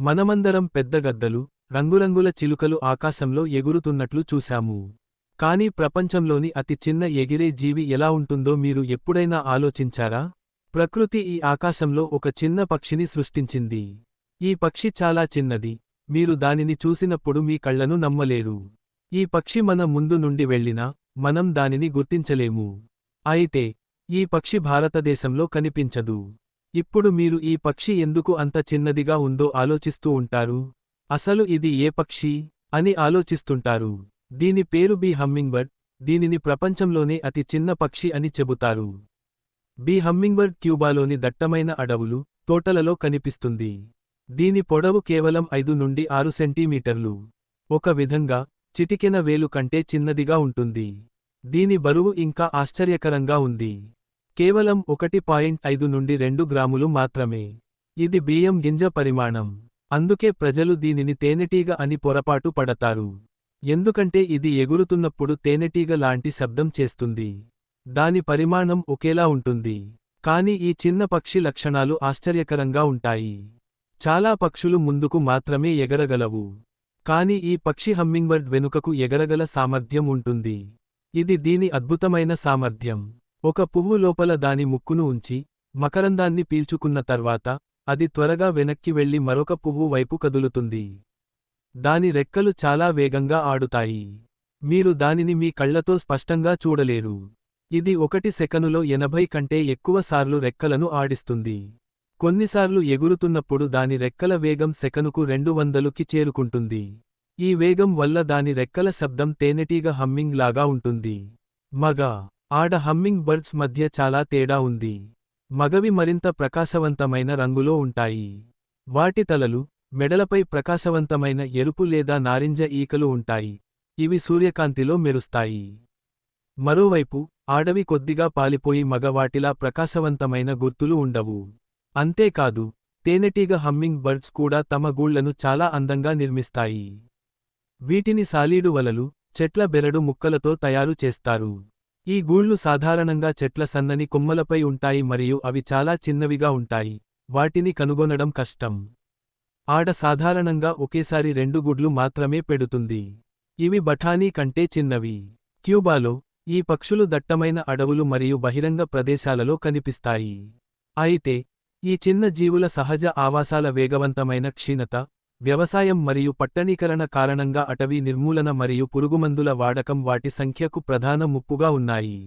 మనమందరం పెద్ద గద్దలు రంగురంగుల చిలుకలు ఆకాశంలో ఎగురుతున్నట్లు చూశాము. కాని ప్రపంచంలోని అతి చిన్న ఎగిరే జీవి ఎలా ఉంటుందో మీరు ఎప్పుడైనా ఆలోచించారా? ప్రకృతి ఈ ఆకాశంలో ఒక చిన్న పక్షిని సృష్టించింది. ఈ పక్షి చాలా చిన్నది. మీరు దానిని చూసినప్పుడు మీ కళ్ళను నమ్మలేరు. ఈ పక్షి మన ముందు నుండి వెళ్ళినా మనం దానిని గుర్తించలేము. అయితే ఈ పక్షి భారతదేశంలో కనిపించదు. ఇప్పుడు మీరు ఈ పక్షి ఎందుకు అంత చిన్నదిగా ఉందో ఆలోచిస్తూ ఉంటారు? అసలు ఇది ఏ పక్షి? అని ఆలోచిస్తుంటారు. దీని పేరు బీ హమ్మింగ్బర్డ్. దీనిని ప్రపంచంలోనే అతి చిన్న పక్షి అని చెబుతారు. బి హమ్మింగ్బర్డ్ క్యూబాలోని దట్టమైన అడవులు తోటలలో కనిపిస్తుంది. దీని పొడవు కేవలం ఐదు నుండి ఆరు సెంటీమీటర్లు. ఒక విధంగా చిటికెన వేలు కంటే చిన్నదిగా ఉంటుంది. దీని బరువు ఇంకా ఆశ్చర్యకరంగా ఉంది. కేవలం ఒకటి పాయింట్ ఐదు నుండి రెండు గ్రాములు మాత్రమే. ఇది బియ్యం గింజ పరిమాణం. అందుకే ప్రజలు దీనిని తేనెటీగ అని పొరపాటు పడతారు. ఎందుకంటే ఇది ఎగురుతున్నప్పుడు తేనెటీగ లాంటి శబ్దం చేస్తుంది. దాని పరిమాణం ఒకేలా ఉంటుంది. కాని ఈ చిన్న పక్షి లక్షణాలు ఆశ్చర్యకరంగా ఉంటాయి. చాలా పక్షులు ముందుకు మాత్రమే ఎగరగలవు. కాని ఈ పక్షి హమ్మింగ్బర్డ్ వెనుకకు ఎగరగల సామర్థ్యం ఉంటుంది. ఇది దీని అద్భుతమైన సామర్థ్యం. ఒక పువ్వు లోపల దాని ముక్కును ఉంచి మకరందాన్ని పీల్చుకున్న తర్వాత అది త్వరగా వెనక్కి వెళ్ళి మరొక పువ్వు వైపు కదులుతుంది. దాని రెక్కలు చాలా వేగంగా ఆడుతాయి. మీరు దానిని మీ కళ్ళతో స్పష్టంగా చూడలేరు. ఇది ఒకటి సెకనులో ఎనభై కంటే ఎక్కువసార్లు రెక్కలను ఆడిస్తుంది. కొన్నిసార్లు ఎగురుతున్నప్పుడు దాని రెక్కల వేగం సెకనుకు రెండు వందలుకి చేరుకుంటుంది. ఈ వేగం వల్ల దాని రెక్కల శబ్దం తేనెటీగ హమ్మింగ్ లాగా ఉంటుంది. మగ ఆడ హమ్మింగ్ బర్డ్స్ మధ్య చాలా తేడా ఉంది. మగవి మరింత ప్రకాశవంతమైన రంగులో ఉంటాయి. వాటి తలలు మెడలపై ప్రకాశవంతమైన ఎరుపు లేదా నారింజ ఈకలు ఉంటాయి. ఇవి సూర్యకాంతిలో మెరుస్తాయి. మరోవైపు ఆడవి కొద్దిగా పాలిపోయి మగవాటిలా ప్రకాశవంతమైన గుర్తులు ఉండవు. అంతేకాదు తేనెటీగ హమ్మింగ్ బర్డ్స్ కూడా తమ గూళ్ళను చాలా అందంగా నిర్మిస్తాయి. వీటిని సాలీడు వలలు చెట్ల బెరడు ముక్కలతో తయారు చేస్తారు. ఈ గూళ్ళు సాధారణంగా చెట్ల సన్నని కొమ్మలపై ఉంటాయి మరియు అవి చాలా చిన్నవిగా ఉంటాయి. వాటిని కనుగొనడం కష్టం. ఆడ సాధారణంగా ఒకేసారి రెండు గుడ్లు మాత్రమే పెడుతుంది. ఇవి బఠానీ కంటే చిన్నవి. క్యూబాలో ఈ పక్షులు దట్టమైన అడవులు మరియు బహిరంగ ప్రదేశాలలో కనిపిస్తాయి. అయితే ఈ చిన్న జీవుల సహజ ఆవాసాల వేగవంతమైన క్షీణత వ్యవసాయం మరియు పట్టణీకరణ కారణంగా అటవీ నిర్మూలన మరియు పురుగుమందుల వాడకం వాటి సంఖ్యకు ప్రధాన ముప్పుగా ఉన్నాయి.